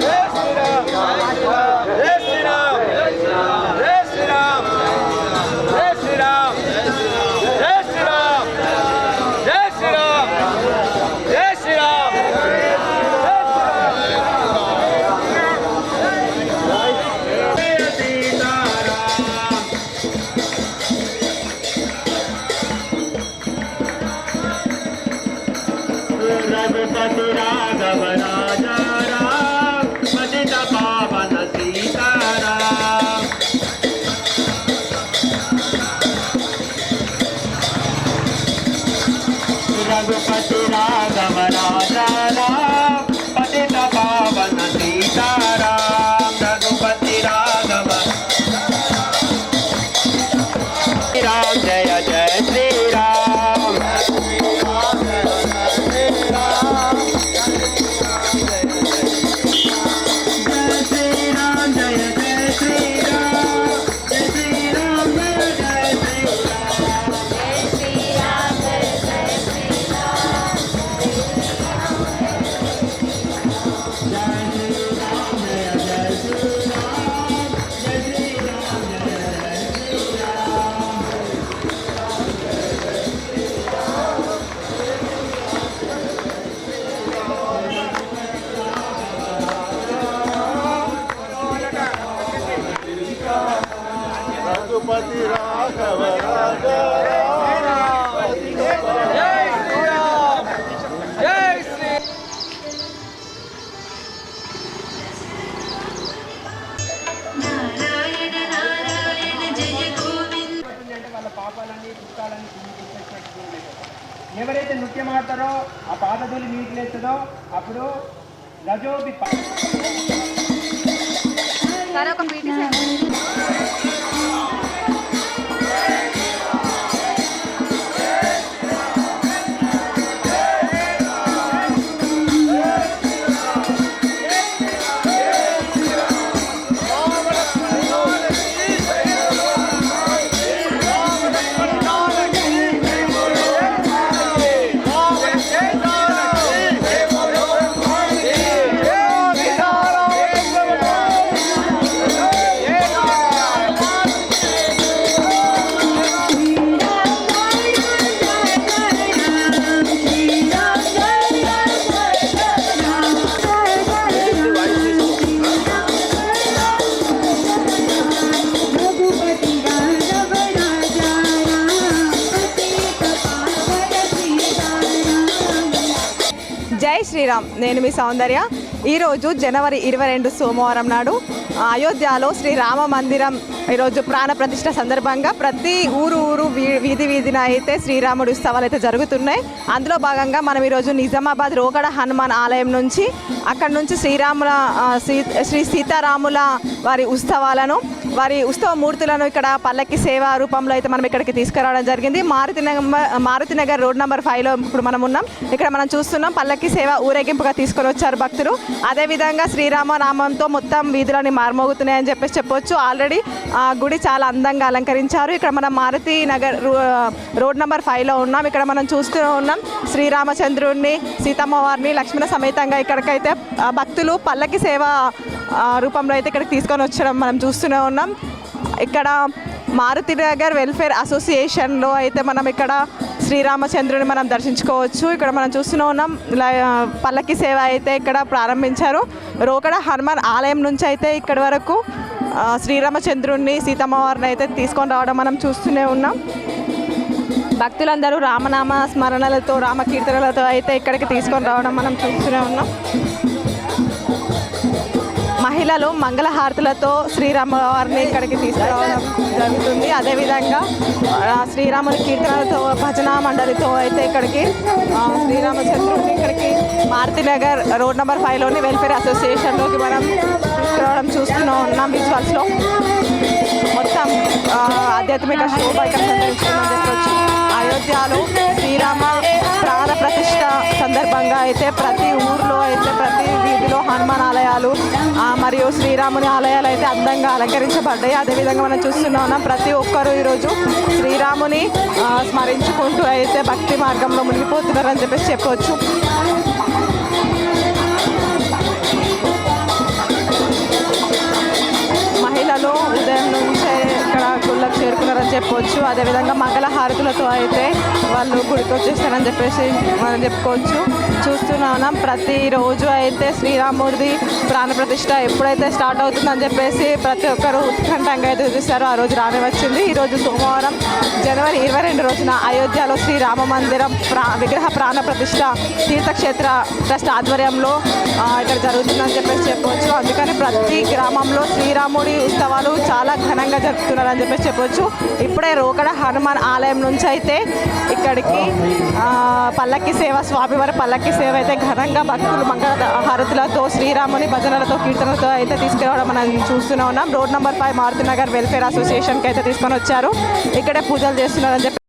జై ఏమంటారో ఆ పాదధూళి నీటి లేస్తుందో అప్పుడు రజోబి నేను మీ సౌందర్య. ఈరోజు జనవరి ఇరవై రెండు సోమవారం నాడు అయోధ్యలో శ్రీ రామ మందిరం ఈరోజు ప్రాణ ప్రతిష్ట సందర్భంగా ప్రతి ఊరు ఊరు వీ- వీధి వీధిన అయితే శ్రీరాముడి ఉత్సవాలు అయితే జరుగుతున్నాయి. అందులో భాగంగా మనం ఈరోజు నిజామాబాద్ రోగడ హనుమాన్ ఆలయం నుంచి అక్కడ నుంచి శ్రీరాముల సీ శ్రీ సీతారాముల వారి ఉత్సవాలను వారి ఉత్సవ మూర్తులను ఇక్కడ పల్లకి సేవా రూపంలో అయితే మనం ఇక్కడికి తీసుకురావడం జరిగింది. మారుతి నగర్ మారుతి నగర్ రోడ్ నెంబర్ ఫైవ్లో ఇప్పుడు మనం ఉన్నాం. ఇక్కడ మనం చూస్తున్నాం పల్లకి సేవ ఊరేగింపుగా తీసుకొని వచ్చారు భక్తులు. అదేవిధంగా శ్రీరామ నామంతో మొత్తం వీధులని మారుమోగుతున్నాయని చెప్పేసి చెప్పొచ్చు. ఆల్రెడీ ఆ గుడి చాలా అందంగా అలంకరించారు. ఇక్కడ మనం మారుతి నగర్ రో- రోడ్ నెంబర్ ఫైవ్లో ఉన్నాం. ఇక్కడ మనం చూస్తూ ఉన్నాం శ్రీరామచంద్రుడిని సీతమ్మ వారిని లక్ష్మణ సమేతంగా ఇక్కడికైతే భక్తులు పల్లకి సేవ రూపంలో అయితే ఇక్కడికి తీసుకొని వచ్చడం మనం చూస్తూనే ఉన్నాం. ఇక్కడ మారుతి నగర్ వెల్ఫేర్ అసోసియేషన్లో అయితే మనం ఇక్కడ శ్రీరామచంద్రుని మనం దర్శించుకోవచ్చు. ఇక్కడ మనం చూస్తూనే ఉన్నాం. పల్లకి సేవ అయితే ఇక్కడ ప్రారంభించారు. రోకడ హనుమాన్ ఆలయం నుంచి అయితే ఇక్కడి వరకు శ్రీరామచంద్రుణ్ణి శ్రీరామచంద్రుడిని సీతమ్మ వారిని అయితే తీసుకొని రావడం మనం చూస్తూనే ఉన్నాం. భక్తులందరూ రామనామ స్మరణలతో రామకీర్తనలతో అయితే ఇక్కడికి తీసుకొని రావడం మనం చూస్తూనే ఉన్నాం. మహిళలు మంగళహారతులతో శ్రీరామ వారిని ఇక్కడికి తీసుకురావడం జరుగుతుంది. అదేవిధంగా శ్రీరాముని కీర్తనలతో భజన మండలితో అయితే ఇక్కడికి శ్రీరామ శ్రీరామచంద్రుడిని ఇక్కడికి మారుతి నగర్ రోడ్ నెంబర్ ఫైవ్లోని వెల్ఫేర్ అసోసియేషన్లోకి మనం తీసుకురావడం చూస్తున్నాం ఉన్నాం విజువల్స్లో. మొత్తం ఆధ్యాత్మిక శోభ ఇక్కడ అయోధ్యలో శ్రీరామ ప్రాణ ప్రతిష్ట సందర్భంగా అయితే ప్రతి ఊర్లో అయితే ప్రతి వీధిలో హనుమాన్ ఆలయాలు మరియు శ్రీరాముని ఆలయాలు అయితే అందంగా అలంకరించబడ్డాయి. అదేవిధంగా మనం చూస్తున్నాం ప్రతి ఒక్కరూ ఈరోజు శ్రీరాముని స్మరించుకుంటూ అయితే భక్తి మార్గంలో మునిగిపోతున్నారని చెప్పేసి చెప్పవచ్చు మహిళలు ఉదయం ఇక్కడ గుళ్ళకు చేరుకున్నారని చెప్పవచ్చు అదేవిధంగా మంగళ హారతులతో అయితే వాళ్ళు గుడికి వచ్చేస్తారని చెప్పేసి మనం చెప్పుకోవచ్చు. చూస్తూనే ఉన్నాం. ప్రతిరోజు అయితే శ్రీరాముడిది ప్రాణప్రతిష్ఠ ఎప్పుడైతే స్టార్ట్ అవుతుందని చెప్పేసి ప్రతి ఒక్కరు ఉత్కంఠంగా అయితే చూస్తారు ఆ రోజు రాని వచ్చింది. ఈరోజు సోమవారం జనవరి ఇరవై రెండు రోజున అయోధ్యలో శ్రీరామ మందిరం ప్రా విగ్రహ ప్రాణ ప్రతిష్ఠ తీర్థక్షేత్ర ట్రస్ట్ ఆధ్వర్యంలో ఇక్కడ జరుగుతుందని చెప్పేసి చెప్పవచ్చు అందుకని ప్రతి గ్రామంలో శ్రీరాముడి ఉత్సవాలు చాలా ఘనంగా అని చెప్పేసి చెప్పొచ్చు. ఇప్పుడే రోకడ హనుమాన్ ఆలయం నుంచి అయితే ఇక్కడికి ఆ, సేవ స్వామివారి పల్లక్కి సేవ అయితే ఘనంగా భక్తులు మంగళ హారతులతో శ్రీరాముని భజనలతో కీర్తనలతో అయితే తీసుకురావడం మనం చూస్తూనే ఉన్నాం. Road number five Maruti Nagar welfare అసోసియేషన్కి అయితే తీసుకొని వచ్చారు. ఇక్కడే పూజలు చేస్తున్నారని చెప్పి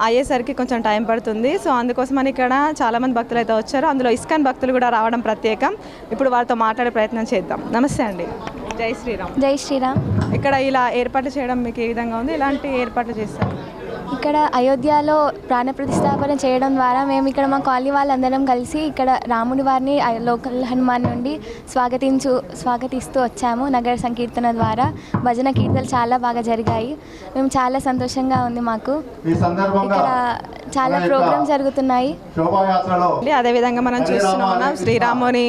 అయ్యేసరికి కొంచెం టైం పడుతుంది. సో అందుకోసమని ఇక్కడ చాలామంది భక్తులు అయితే వచ్చారు. అందులో ఇస్కాన్ భక్తులు కూడా రావడం ప్రత్యేకం. ఇప్పుడు వారితో మాట్లాడే ప్రయత్నం చేద్దాం. నమస్తే అండి. జై శ్రీరామ్. జై శ్రీరామ్. ఇక్కడ ఇలా ఏర్పాట్లు చేయడం మీకు ఏ విధంగా ఉంది? ఇలాంటి ఏర్పాట్లు చేస్తారు? ఇక్కడ అయోధ్యలో ప్రాణ ప్రతిష్టాపన చేయడం ద్వారా మేము ఇక్కడ మా కాలనీ వాళ్ళందరం కలిసి ఇక్కడ రాముడి వారిని లోకల్ హనుమాన్ నుండి స్వాగతించు స్వాగతిస్తూ వచ్చాము నగర సంకీర్తన ద్వారా. భజన కీర్తనలు చాలా బాగా జరిగాయి. మేము చాలా సంతోషంగా ఉంది మాకు. ఈ సందర్భంగా ఇక్కడ చాలా ప్రోగ్రామ్ జరుగుతున్నాయి. అదేవిధంగా మనం చూస్తూనే ఉన్నాం శ్రీరాముని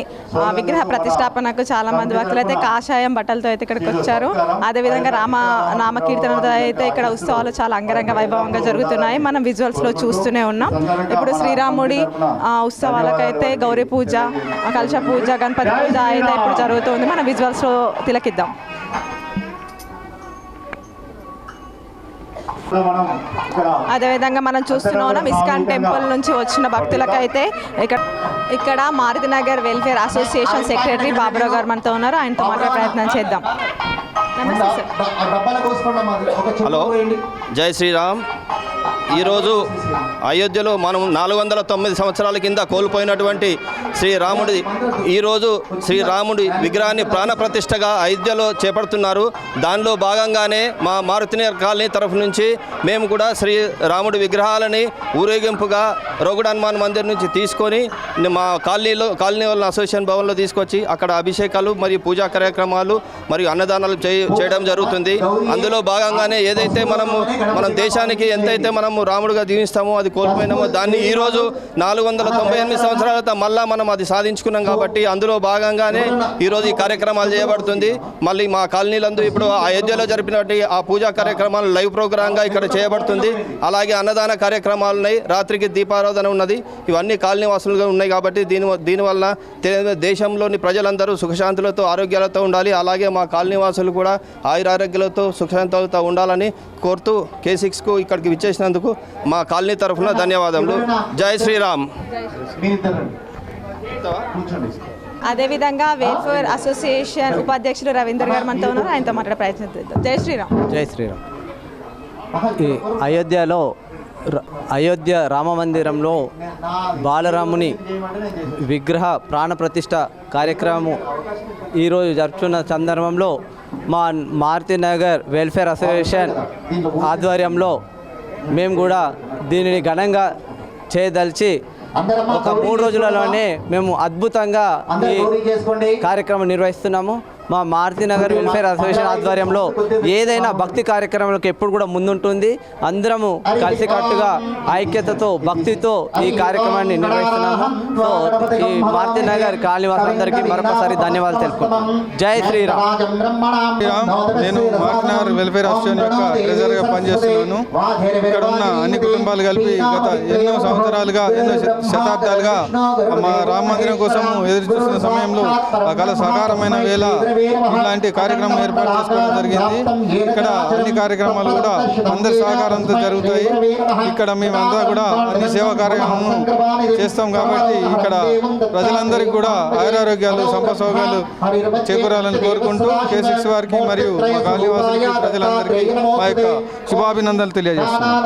విగ్రహ ప్రతిష్టాపనకు చాలా మంది భక్తులు అయితే కాషాయం బట్టలతో అయితే ఇక్కడికి వచ్చారు. అదేవిధంగా రామ నామ కీర్తనతో అయితే ఇక్కడ ఉత్సవాలు చాలా అంగరంగ వైభవంగా జరుగుతున్నాయి. మనం విజువల్స్లో చూస్తూనే ఉన్నాం. ఇప్పుడు శ్రీరాముడి ఆ, ఉత్సవాలకైతే గౌరీ పూజ కలశ పూజ గణపతి పూజ అయితే ఇప్పుడు జరుగుతుంది మనం విజువల్స్లో తిలకిద్దాం. అదేవిధంగా మనం చూస్తూనే ఉన్నాం ఇస్కాన్ టెంపుల్ నుంచి వచ్చిన భక్తులకైతే ఇక్కడ ఇక్కడ Maruti Nagar welfare association secretary Baburao గారు మనతో ఉన్నారు. ఆయనతో మాట్లాడే ప్రయత్నం చేద్దాం. హలో. జై శ్రీరామ్. ఈరోజు అయోధ్యలో మనం నాలుగు వందల తొమ్మిది సంవత్సరాల కింద కోల్పోయినటువంటి శ్రీరాముడి ఈరోజు శ్రీరాముడి విగ్రహాన్ని ప్రాణప్రతిష్టగా అయోధ్యలో చేపడుతున్నారు. దానిలో భాగంగానే మా మారుతినగర్ కాలనీ తరఫు నుంచి మేము కూడా శ్రీ రాముడి విగ్రహాలని ఊరేగింపుగా రోగుడు హనుమాన్ మందిర్ నుంచి తీసుకొని మా కాలనీలో కాలనీ వాళ్ళ అసోసియేషన్ భవన్లో తీసుకొచ్చి అక్కడ అభిషేకాలు మరియు పూజా కార్యక్రమాలు మరియు అన్నదానాలు చేయడం జరుగుతుంది. అందులో భాగంగానే ఏదైతే మనము మనం దేశానికి ఎంతైతే మనము మనము రాముడుగా జీవిస్తామో అది కోల్పోయినామో. దాన్ని ఈరోజు నాలుగు వందల తొంభై ఎనిమిది సంవత్సరాల తర్వాత మళ్ళా మనం అది సాధించుకున్నాం కాబట్టి అందులో భాగంగానే ఈరోజు ఈ కార్యక్రమాలు చేయబడుతుంది. మళ్ళీ మా కాలనీలందు ఇప్పుడు అయోధ్యలో జరిపినటువంటి ఆ పూజా కార్యక్రమాలు లైవ్ ప్రోగ్రాంగా ఇక్కడ చేయబడుతుంది. అలాగే అన్నదాన కార్యక్రమాలు ఉన్నాయి రాత్రికి దీపారాధన ఉన్నది. ఇవన్నీ కాలనీ వాసులుగా ఉన్నాయి కాబట్టి దీని దీనివల్ల దేశంలోని ప్రజలందరూ సుఖశాంతులతో ఆరోగ్యాలతో ఉండాలి. అలాగే మా కాలనీ వాసులు కూడా ఆయురారోగ్యాలతో సుఖశాంతులతో ఉండాలని కోరుతూ కే సిక్స్కు ఇక్కడికి విచ్చేసినందుకు మా కాలనీ తరఫున ధన్యవాదములు. జై శ్రీరామ్. అదేవిధంగా వెల్ఫేర్ అసోసియేషన్ ఉపాధ్యక్షులు రవీందర్ గారు మనతో ఉన్నారు. ఆయనతో మాట్లాడే ప్రయత్నం చేద్దాం. జై శ్రీరామ్. జై శ్రీరామ్. అయోధ్యలో అయోధ్య రామ మందిరంలో బాలరాముని విగ్రహ ప్రాణప్రతిష్ఠ కార్యక్రమం ఈరోజు జరుపుతున్న సందర్భంలో మా మారుతి నగర్ వెల్ఫేర్ అసోసియేషన్ ఆధ్వర్యంలో మేము కూడా దీనిని ఘనంగా చేయదలిచి ఒక మూడు రోజులలోనే మేము అద్భుతంగా ఈ కార్యక్రమం నిర్వహిస్తున్నాము. మా మారుతి నగర్ వెల్ఫేర్ అసోసియేషన్ ఆధ్వర్యంలో ఏదైనా భక్తి కార్యక్రమాలకు ఎప్పుడు కూడా ముందుంటుంది. అందరము కలిసికట్టుగా ఐక్యతతో భక్తితో ఈ కార్యక్రమాన్ని నిర్వహిస్తున్నాము. సో ఈ మారుతి నగర్ కాలనివాసులందరికీ మరొకసారి ధన్యవాదాలు తెలుపుకుంటాం జై శ్రీరామ్. శ్రీరామ్ నేను మార్టినగర్ వెల్ఫేర్ అసోసియేషన్ యొక్క ట్రెజర్గా పనిచేస్తున్నాను. ఇక్కడ ఉన్న అన్ని కుటుంబాలు కలిపి గత ఎన్నో సంవత్సరాలుగా ఎన్నో శతాబ్దాలుగా మా రామ మందిరం కోసం ఎదురు చూస్తున్న సమయంలో ఆ కళ వేళ ఇలాంటి కార్యక్రమం ఏర్పాటు చేసుకోవడం జరిగింది. ఇక్కడ అన్ని కార్యక్రమాలు కూడా అందరి సహకారంతో జరుగుతాయి. ఇక్కడ మేమంతా కూడా అన్ని సేవా కార్యక్రమం చేస్తాం కాబట్టి ఇక్కడ ప్రజలందరికీ కూడా ఆయురారోగ్యాలు సంపద సౌకర్యాలు చేకూరాలని కోరుకుంటూ కే సిక్స్ వారికి మరియు మా కాలనీవాసులకి ప్రజలందరికీ మా యొక్క శుభాభినందనలు తెలియజేస్తున్నాం.